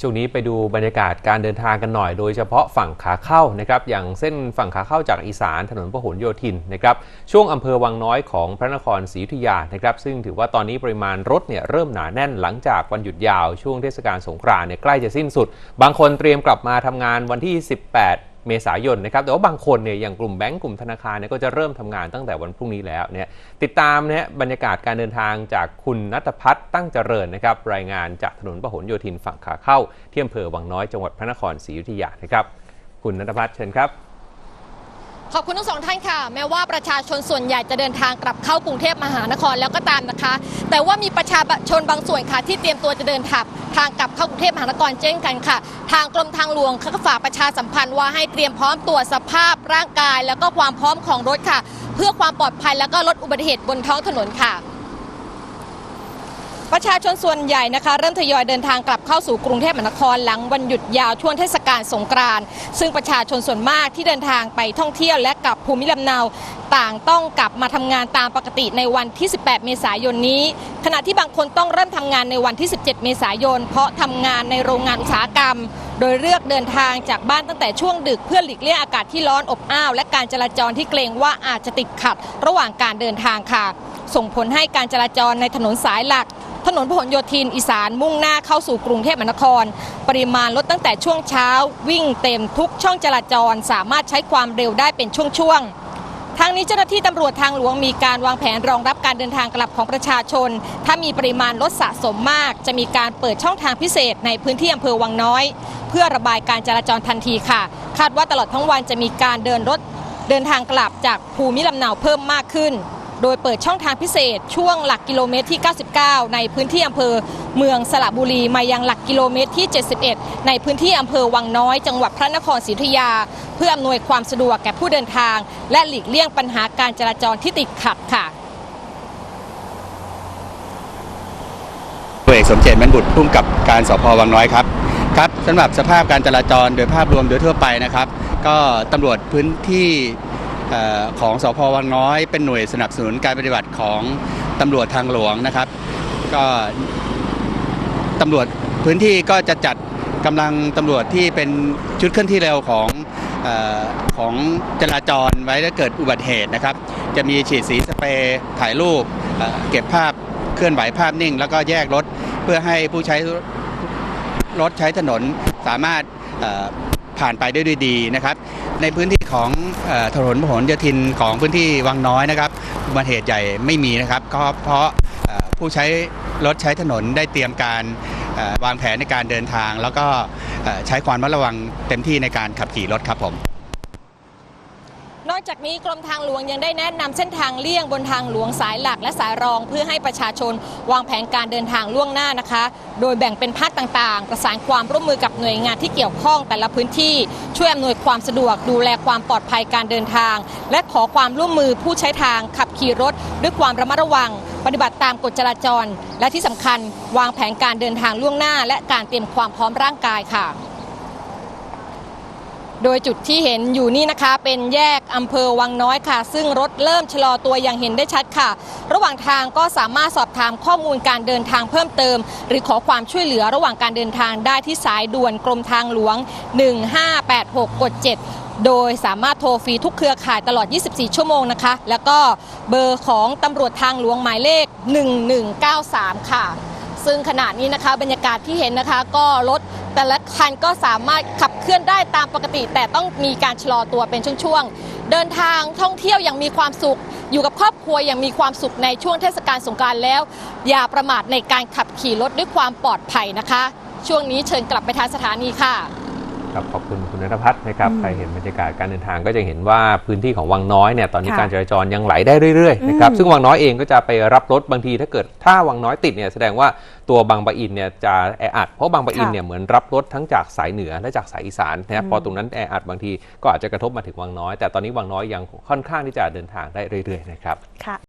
ช่วงนี้ไปดูบรรยากาศการเดินทางกันหน่อย โดยเฉพาะฝั่งขาเข้านะครับ อย่างเส้นฝั่งขาเข้าจากอีสานถนนพหลโยธินนะครับ ช่วงอำเภอวังน้อยของพระนครศรีอยุธยานะครับ ซึ่งถือว่าตอนนี้ปริมาณรถเนี่ยเริ่มหนาแน่นหลังจากวันหยุดยาวช่วงเทศกาลสงกรานต์เนี่ยใกล้จะสิ้นสุด บางคนเตรียมกลับมาทำงานวันที่ 18 เมษายนนะครับแต่ว่าบางคนเนี่ยอย่างกลุ่มแบงก์กลุ่มธนาคารเนี่ยก็จะเริ่มทำงานตั้งแต่วันพรุ่งนี้แล้วเนี่ยติดตามเนี่ยบรรยากาศการเดินทางจากคุณนัทพัฒน์ตั้งเจริญนะครับรายงานจากถนนพหลโยธินฝั่งขาเข้าที่อำเภอวังน้อยจังหวัดพระนครศรีอยุธยานะครับคุณนัทพัฒน์เชิญครับ ขอบคุณทั้งสองท่านค่ะ แม้ว่าประชาชนส่วนใหญ่จะเดินทางกลับเข้ากรุงเทพมหานครแล้วก็ตามนะคะ แต่ว่ามีประชาชนบางส่วนค่ะที่เตรียมตัวจะเดินทางทางกลับเข้ากรุงเทพมหานครเช่นกันค่ะ ทางกรมทางหลวงเขาก็ฝากประชาสัมพันธ์ว่าให้เตรียมพร้อมตรวจสภาพร่างกาย แล้วก็ความพร้อมของรถค่ะ เพื่อความปลอดภัยแล้วก็ลดอุบัติเหตุบนท้องถนนค่ะ ประชาชนส่วนใหญ่นะคะเริ่มทยอยเดินทางกลับเข้าสู่กรุงเทพมหานครหลังวันหยุดยาวช่วงเทศกาลสงกรานต์ซึ่งประชาชนส่วนมากที่เดินทางไปท่องเที่ยวและกลับภูมิลำเนาต่างต้องกลับมาทำงานตามปกติในวันที่ 18 เมษายนนี้ ขณะที่บางคนต้องเริ่มทำงานในวันที่ 17 เมษายน เพราะทำงานในโรงงานอุตสาหกรรม โดยเลือกเดินทางจากบ้านตั้งแต่ช่วงดึกเพื่อหลีกเลี่ยงอากาศที่ร้อนอบอ้าวและการจราจรที่เกรงว่าอาจจะติดขัด ระหว่างการเดินทางค่ะ ส่งผลให้การจราจรในถนนสายหลัก ถนนพหลโยธินอีสานมุ่งหน้าเข้าสู่กรุงเทพมหานคร ปริมาณรถตั้งแต่ช่วงเช้า วิ่งเต็มทุกช่องจราจร สามารถใช้ความเร็วได้เป็นช่วงๆทางนี้เจ้าหน้าที่ตำรวจทางหลวงมีการวางแผนรองรับการเดินทางกลับของประชาชน ถ้ามีปริมาณรถสะสมมาก จะมีการเปิดช่องทางพิเศษในพื้นที่อำเภอวังน้อย เพื่อระบายการจราจรทันทีค่ะ คาดว่าตลอดทั้งวันจะมีการเดินรถเดินทางกลับจากภูมิลำเนาเพิ่มมากขึ้น โดยเปิดช่องทางพิเศษช่วงหลักกิโลเมตรที่ 99 ในพื้นที่อำเภอเมืองสระบุรีมายังหลักกิโลเมตรที่ 71 ในพื้นที่อำเภอวังน้อย จังหวัดพระนครศรีอยุธยา เพื่ออำนวยความสะดวกแก่ผู้เดินทาง และหลีกเลี่ยงปัญหาการจราจรที่ติดขัดค่ะตัวเอกสมเจตมันบุตรพุ่มกับการสพวังน้อยครับครับสำหรับสภาพการจราจรโดยภาพรวมโดยทั่วไปนะครับ ก็ตำรวจพื้นที่ ของสพวังน้อย เป็นหน่วยสนับสนุนการปฏิบัติของตำรวจทางหลวงนะครับ ก็ตำรวจพื้นที่ก็จะจัดกำลังตำรวจที่เป็นชุดเคลื่อนที่เร็วของอของจราจรไว้ถ้าเกิดอุบัติเหตุนะครับ จะมีฉีดสีสเปรย์ถ่ายรูปเก็บภาพเคลื่อนไหวภาพนิ่ง แล้วก็แยกรถเพื่อให้ผู้ใช้รถใช้ถนนสามารถ ผ่านไปได้ด้วยดีนะครับ ในพื้นที่ของออถนนพหลโยธินของพื้นที่วังน้อยนะครับอุบัติเหตุใหญ่ไม่มีนะครับก็เพราะผู้ใช้รถใช้ถนนได้เตรียมการวางแผนในการเดินทาง แล้วก็ใช้ความระมัดระวังเต็มที่ในการขับขี่รถครับผม จากนี้กรมทางหลวงยังได้แนะนำเส้นทางเลี่ยงบนทางหลวงสายหลักและสายรอง เพื่อให้ประชาชนวางแผนการเดินทางล่วงหน้านะคะ โดยแบ่งเป็นภาคต่างๆ ประสานความร่วมมือกับหน่วยงานที่เกี่ยวข้องแต่ละพื้นที่ ช่วยอำนวยความสะดวกดูแลความปลอดภัยการเดินทาง และขอความร่วมมือผู้ใช้ทางขับขี่รถด้วยความระมัดระวัง ปฏิบัติตามกฎจราจร และที่สำคัญวางแผนการเดินทางล่วงหน้า และการเตรียมความพร้อมร่างกายค่ะ โดยจุดที่เห็นอยู่นี่นะคะ เป็นแยกอำเภอวังน้อยค่ะ ซึ่งรถเริ่มชะลอตัวอย่างเห็นได้ชัดค่ะ ระหว่างทางก็สามารถสอบถามข้อมูลการเดินทางเพิ่มเติม หรือขอความช่วยเหลือระหว่างการเดินทางได้ที่สายด่วนกรมทางหลวง 1586กด7โดยสามารถโทรฟรีทุกเครือข่ายตลอด 24 ชั่วโมงนะคะ แล้วก็เบอร์ของตำรวจทางหลวงหมายเลข 1193 ค่ะ ซึ่งขณะนี้นะคะบรรยากาศที่เห็นนะคะ ก็รถ แต่ละคันก็สามารถขับเคลื่อนได้ตามปกติ แต่ต้องมีการชะลอตัวเป็นช่วงๆ เดินทางท่องเที่ยวอย่างมีความสุข อยู่กับครอบครัวอย่างมีความสุขในช่วงเทศกาลสงกรารแล้ว อย่าประมาทในการขับขี่รถด้วยความปลอดภัยนะคะ ช่วงนี้เชิญกลับไปทางสถานีค่ะ ครับขอบคุณคุณนัทพัฒน์นะครับอืมใครเห็นบรรยากาศการเดินทางก็จะเห็นว่าพื้นที่ของวังน้อยเนี่ยตอนนี้ค่ะการจราจรยังไหลได้เรื่อยๆนะครับอืมซึ่งวังน้อยเองก็จะไปรับรถบางทีถ้าเกิดถ้าวังน้อยติดเนี่ยแสดงว่าตัวบางปะอินเนี่ยจะแออัดเพราะบางปะอินเนี่ยเหมือนรับรถทั้งจากสายเหนือและจากสายอีสานนะครับพอตรงนั้นแออัดบางทีก็อาจจะกระทบมาถึงวังน้อย แต่ตอนนี้วังน้อยยังค่อนข้างที่จะเดินทางได้เรื่อยๆนะครับค่ะ